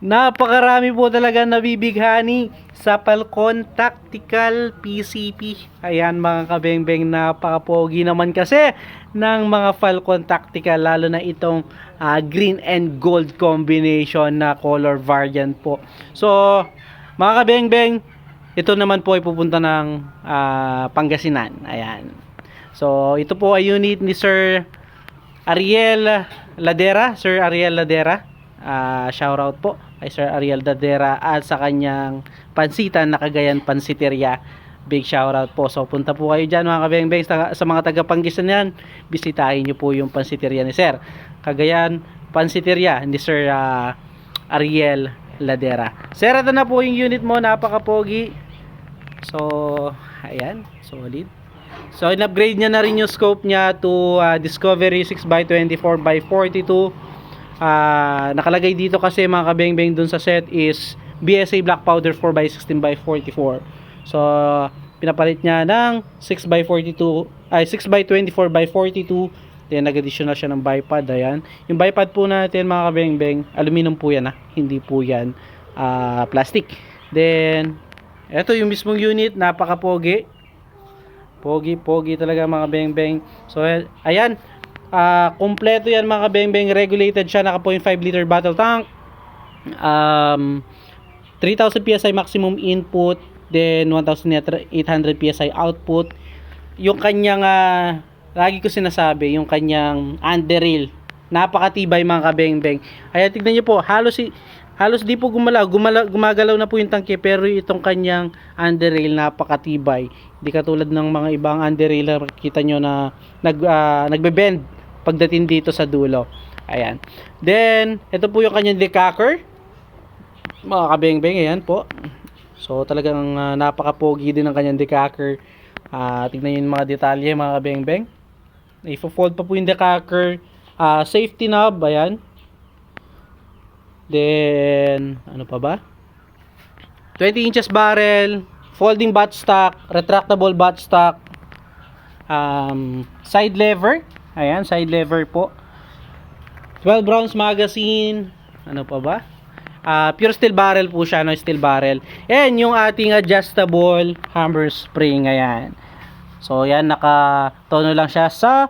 Napakarami po talaga nabibighani sa Falcon Tactical PCP. Ayan mga kabengbeng, napakapogi naman kasi ng mga Falcon Tactical lalo na itong ah, green and gold combination na color variant po. So, mga kabengbeng, ito naman po ay pupunta ng ah, Pangasinan. Ayan. So, ito po ay unit ni Sir Ariel Ladera, Sir Ariel Ladera. Ah, shout out po kay Sir Ariel Ladera at sa kanyang pansitan na Cagayan Pansiteria. Big shout out po. So punta po kayo diyan mga kabengbeng sa, mga taga Pangasinan. Bisitahin niyo po yung pansiteria ni Sir. Cagayan Pansiteria ni Sir ah, Ariel Ladera. Sir, ito na po yung unit mo, napaka-pogi. So, ayan, solid. So, in-upgrade niya na rin yung scope niya to uh, Discovery 6x24x42. Ah, nakalagay dito kasi mga kabengbeng dun sa set is BSA Black Powder 4x16x44. So, pinapalit niya ng 6x42, ay 6x24x42. Then, nag-additional siya ng bipod. Ayan. Yung bipod po natin mga kabengbeng, aluminum po yan ha. Hindi po yan ah, plastic. Then, eto yung mismong unit, napaka-pogi. Pogi, pogi talaga mga beng-beng. So, ayan. Ah, kompleto yan mga beng-beng. Regulated siya. Naka 0.5 liter battle tank. Um, 3,000 PSI maximum input. Then, 1,800 PSI output. Yung kanyang, ah, lagi ko sinasabi, yung kanyang underrail. Napakatibay mga kabeng-beng. Ayan, tignan nyo po. Halos, si, halos di po gumalaw. Gumala, gumagalaw na po yung tangke. Pero itong kanyang underrail napakatibay. Hindi katulad ng mga ibang underrail na makikita nyo na nag, ah, nagbe-bend pagdating dito sa dulo. Ayan. Then, ito po yung kanyang decacker. Mga kabeng-beng, ayan po. So, talagang ah, napaka-pogi din ng kanyang decacker. Ah, tignan yung mga detalye, mga kabeng-beng. Ifo-fold pa po yung decacker. Ah, safety knob, ayan. Then, ano pa ba? 20 inches barrel, folding buttstock, retractable buttstock, um, side lever, ayan, side lever po. 12 rounds magazine, ano pa ba? Ah, pure steel barrel po siya, no, steel barrel. And yung ating adjustable hammer spring, ayan. So, yan, naka-tono lang siya sa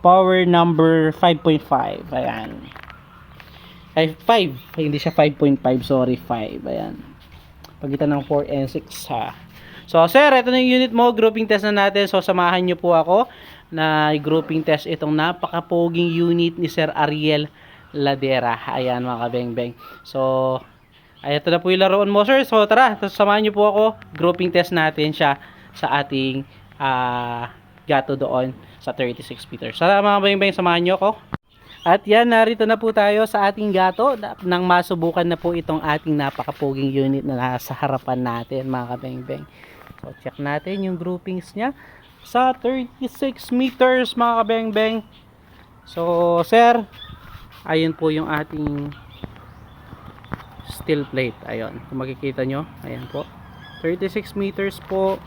power number 5.5, ayan. Ay, 5. Ay, hindi siya 5.5. Sorry, 5. Ayan. Pagitan ng 4 and 6 ha. So, sir, ito na yung unit mo. Grouping test na natin. So, samahan nyo po ako na grouping test itong napakapoging unit ni Sir Ariel Ladera. Ayan, mga kabeng-beng. So, ay, ito na po yung laruan mo, sir. So, tara. Samahan nyo po ako. Grouping test natin siya sa ating ah gato doon sa 36 meters. Sa mga kabeng-beng, samahan nyo ako. At yan, narito na po tayo sa ating gato na- nang masubukan na po itong ating napakapoging unit na nasa harapan natin mga kabeng-beng. So check natin yung groupings niya sa 36 meters mga kabeng-beng. So sir, ayun po yung ating steel plate. Ayun, kung makikita nyo, ayan po. 36 meters po.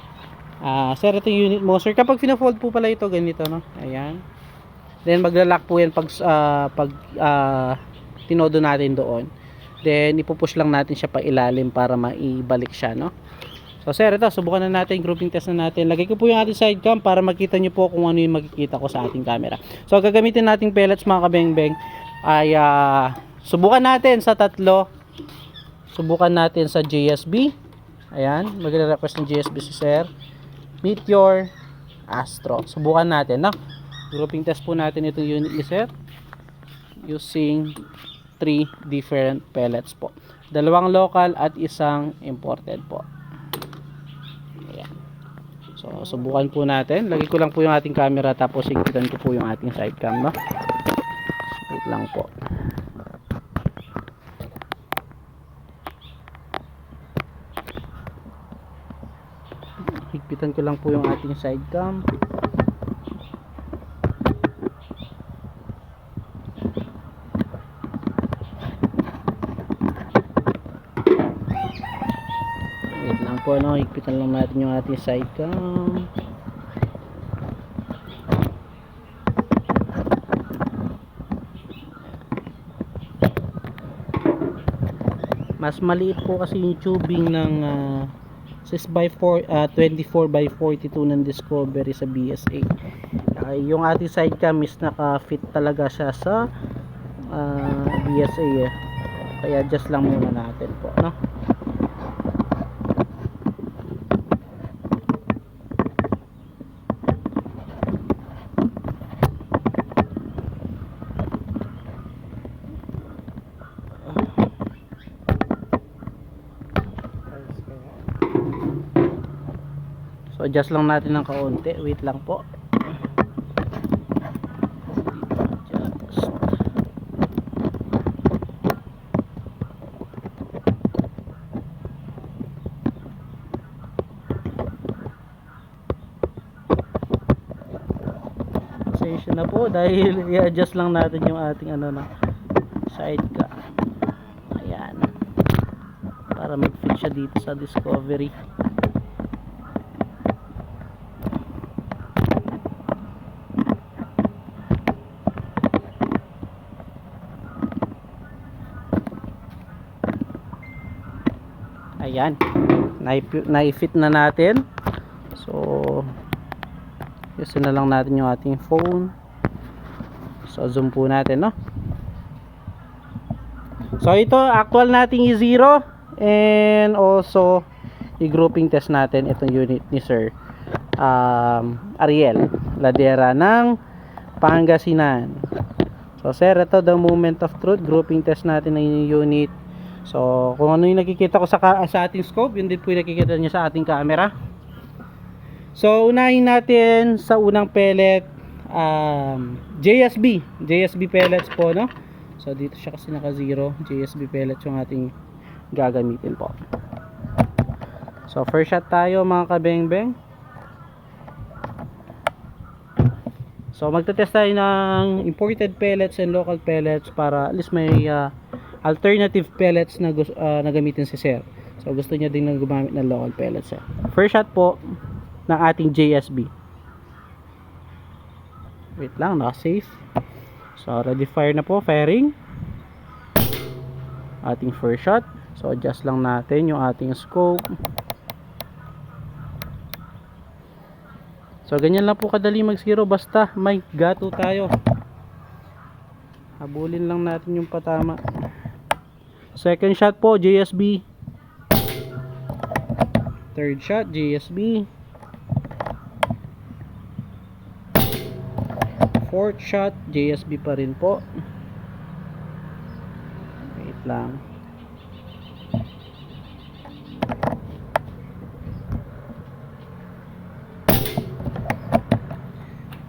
Ah, sir, ito yung unit mo. Sir, kapag pina-fold po pala ito, ganito, no? Ayan. Then magla-lock po yan pag ah, pag ah, tinodo natin doon. Then ipupush lang natin siya pa ilalim para maibalik siya, no? So sir, ito subukan na natin grouping test na natin. Lagay ko po yung ating side cam para makita niyo po kung ano yung makikita ko sa ating camera. So gagamitin nating pellets mga kabeng-beng ay ah, subukan natin sa tatlo. Subukan natin sa JSB. Ayan, magre-request ng JSB si sir. Meteor, Astro. Subukan natin, no? grouping test po natin itong unit ni sir using three different pellets po dalawang local at isang imported po. So subukan po natin. Lagay ko lang po yung ating camera tapos higpitan ko po yung ating side cam no? wait lang po. Higpitan ko lang po yung ating side po ano, higpitan lang natin yung ating side cam. Mas maliit po kasi yung tubing ng ah, 6 by 4 ah, 24 by 42 ng Discovery sa BSA. Ah, yung ating side cam is naka-fit talaga siya sa ah, BSA eh. Kaya adjust lang muna natin po, no? Adjust lang natin ng kaunti. Wait lang po. Pasensya na po dahil i-adjust lang natin yung ating ano na side cam. Ayan. Para mag-fit siya dito sa Discovery. Ayan. Nai-fit na natin. So, gusto na lang natin yung ating phone. So, zoom po natin, no? So, ito, actual nating i-zero. And also, i-grouping test natin itong unit ni Sir um, Ariel Ladera ng Pangasinan. So, sir, ito the moment of truth. Grouping test natin ng unit. So, kung ano yung nakikita ko sa, sa ating scope, yun din po yung nakikita nyo sa ating camera. So, unahin natin sa unang pellet, um, JSB. JSB pellets po, no? So, dito siya kasi naka-zero. JSB pellets yung ating gagamitin po. So, first shot tayo mga kabeng-beng. So, magte-test tayo ng imported pellets and local pellets para at least may uh, alternative pellets na, uh, na gamitin si Sir. So, gusto niya din na gumamit ng local pellets. Eh. First shot po ng ating JSB. Wait lang, naka-safe. So, ready fire na po, firing. Ating first shot. So, adjust lang natin yung ating scope. So, ganyan lang po kadali mag-zero. Basta may gato tayo. Habulin lang natin yung patama. Second shot po, JSB. Third shot, JSB. Fourth shot, JSB pa rin po. Wait lang.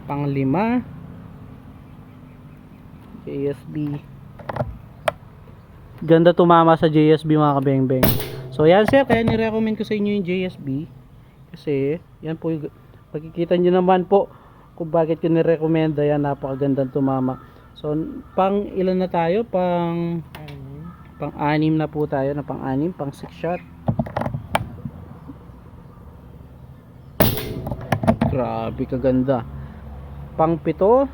Panglima. JSB. Ganda tumama sa JSB mga kabeng-beng. So yan sir, kaya ni-recommend ko sa inyo yung JSB. Kasi, yan po yung, makikita nyo naman po kung bakit ko ni-recommend. Yan, napakagandang tumama. So, pang ilan na tayo? Pang, pang anim na po tayo na pang anim, pang six shot. Grabe kaganda. Pang pito.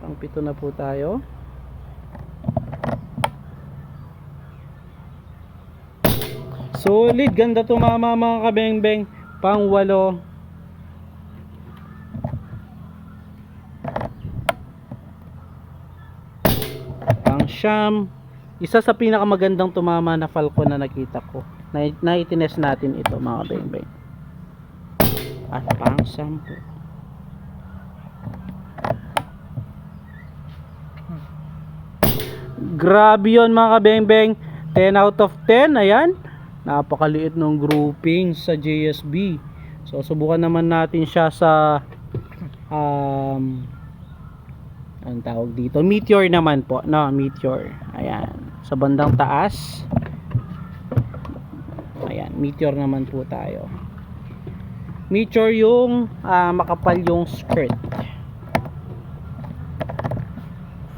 Pang pito na po tayo. Solid, ganda tumama mga kabeng-beng. Pang walo. Pang siyam. Isa sa pinakamagandang tumama na falcon na nakita ko. Na, na itines natin ito mga kabeng-beng. At pang sampu. Grabe yun mga kabeng-beng. 10 out of 10. Ayan. Napakaliit ng grouping sa JSB. So, subukan naman natin siya sa um, anong tawag dito? Meteor naman po. No, Meteor. Ayan. Sa bandang taas. Ayan. Meteor naman po tayo. Meteor yung ah, makapal yung skirt.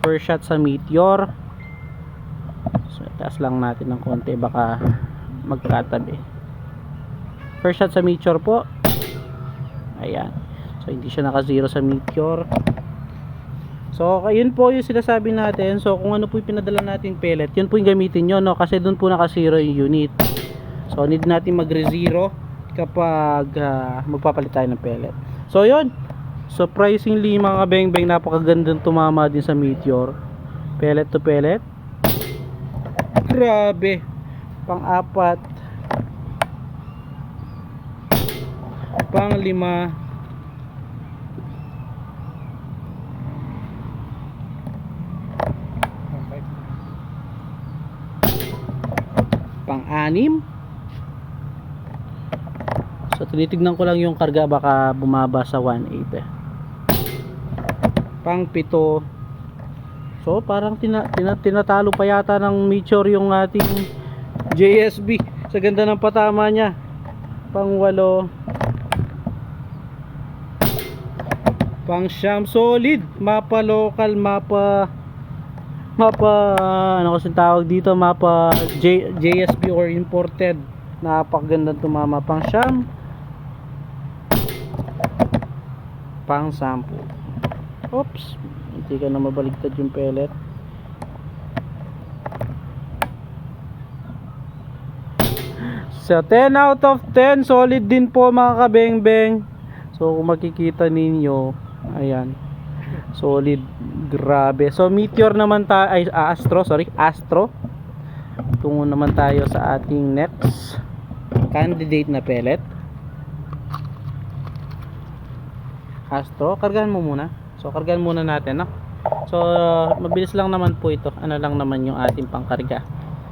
First shot sa Meteor. So, taas lang natin ng konti. Baka magkatabi. First shot sa Meteor po. Ayan. So, hindi siya naka-zero sa Meteor. So, yun po yung sinasabi natin. So, kung ano po yung pinadala natin pellet, yun po yung gamitin nyo, no? Kasi doon po naka-zero yung unit. So, need natin mag-re-zero kapag ah, magpapalit tayo ng pellet. So, yun. Surprisingly, mga beng-beng, napakagandang tumama din sa Meteor. Pellet to pellet. Grabe. Pang-apat. Pang-lima. Pang-anim. So tinitignan ko lang yung karga baka bumaba sa 1.8 eh. Pang pito. So parang tina, tina, tinatalo pa yata ng Meteor yung ating JSB sa ganda ng patama niya. Pang walo. Pang siyam solid. Mapa local, mapa mapa ano kasi tawag dito? Mapa J, JSB or imported. Napakagandang tumama pang siyam. Pang sampu. Oops. Hindi ka na mabaligtad yung pellet so 10 out of 10 solid din po mga kabeng-beng. So kung makikita ninyo ayan. Solid. Grabe. So meteor naman tayo ay ah, astro. Sorry astro. Tungo naman tayo sa ating next candidate na pellet. Astro kargahan mo muna. So kargahan muna natin no? So mabilis lang naman po ito. Ano lang naman yung ating pangkarga?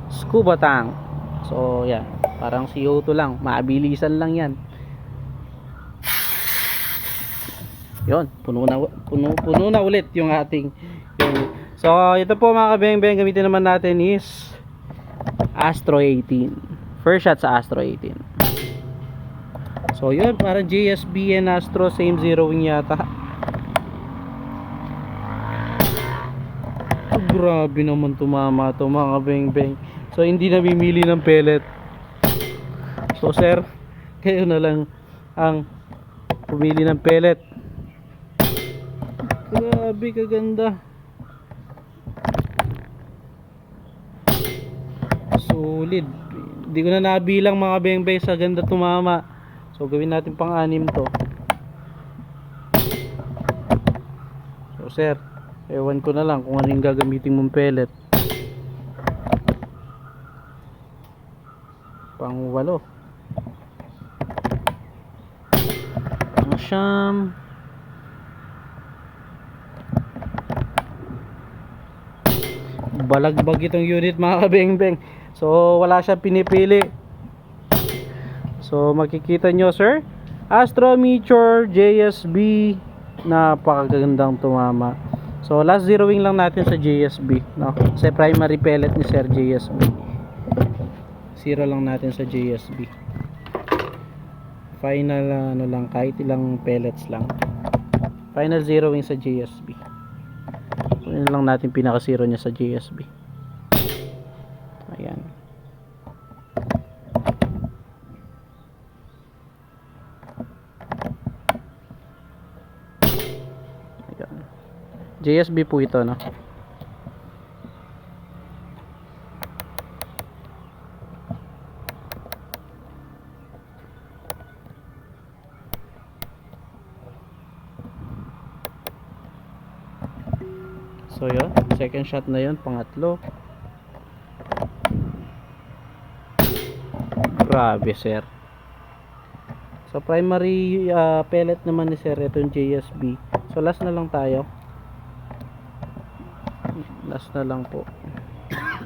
Scuba tank. So yan parang CO2 lang maabilisan lang yan Yon, puno na puno, puno na ulit yung ating yung, So, ito po mga kabeng-beng, gamitin naman natin is Astro 18. First shot sa Astro 18. So, yun, parang JSB and Astro same zeroing yata. Grabe naman tumama to mga kabeng-beng. So, hindi namimili ng pellet. So, sir, kayo na lang ang pumili ng pellet. Grabe kaganda. Solid. Hindi ko na nabilang mga beng sa ganda tumama. So gawin natin pang anim to. So sir, ewan ko na lang kung ano yung gagamitin mong pellet. Pang walo. Pang siyam. balagbag itong unit mga kabeng-beng so wala siyang pinipili. So makikita nyo sir. Astro Meteor JSB napakagandang tumama. So last zeroing lang natin sa JSB no? kasi primary pellet ni sir JSB zero lang natin sa JSB final uh, ano lang kahit ilang pellets lang. Final zeroing sa JSB yun lang natin pinaka zero niya sa GSB ayan. Ayan. JSB po ito no So yun, second shot na yun, pangatlo. Grabe sir. So primary uh, pellet naman ni sir itong JSB. So last na lang tayo. Last na lang po.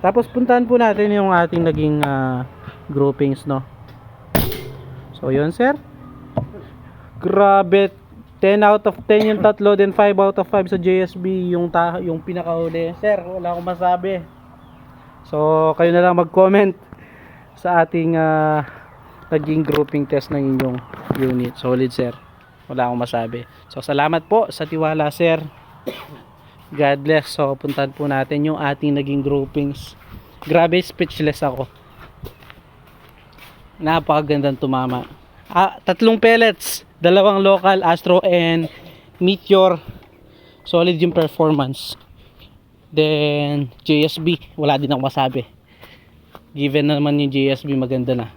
Tapos puntahan po natin yung ating naging uh, groupings no. So yun sir. Grabe 10 out of 10 yung tatlo, then 5 out of 5 sa JSB yung ta yung pinakahuli. Sir, wala akong masabi. So, kayo na lang mag-comment sa ating uh, naging grouping test ng inyong unit. Solid, sir. Wala akong masabi. So, salamat po sa tiwala, sir. God bless. So, puntahan po natin yung ating naging groupings. Grabe, speechless ako. Napakagandang tumama. Ah, tatlong pellets dalawang local Astro and Meteor solid yung performance. Then, JSB, wala din akong masabi. Given na naman yung JSB, maganda na.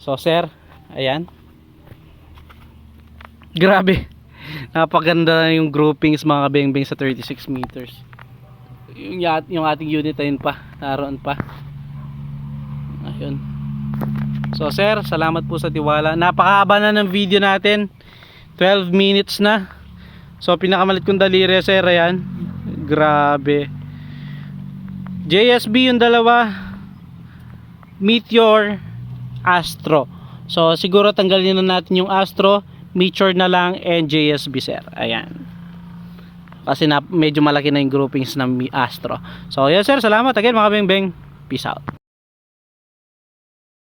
So, sir, ayan. Grabe. Napaganda na yung groupings mga kabengbeng sa 36 meters. Yung, yung ating unit ayun pa, naroon pa. Ayun. So, sir, salamat po sa tiwala. Napakahaba na ng video natin. 12 minutes na. So, pinakamalit kong daliri, sir, ayan. Grabe. JSB yung dalawa. Meteor, Astro. So, siguro tanggalin na natin yung Astro, Meteor na lang, and JSB, sir. Ayan. Kasi na, medyo malaki na yung groupings ng Astro. So, yan, sir. Salamat again, mga beng-beng. Peace out.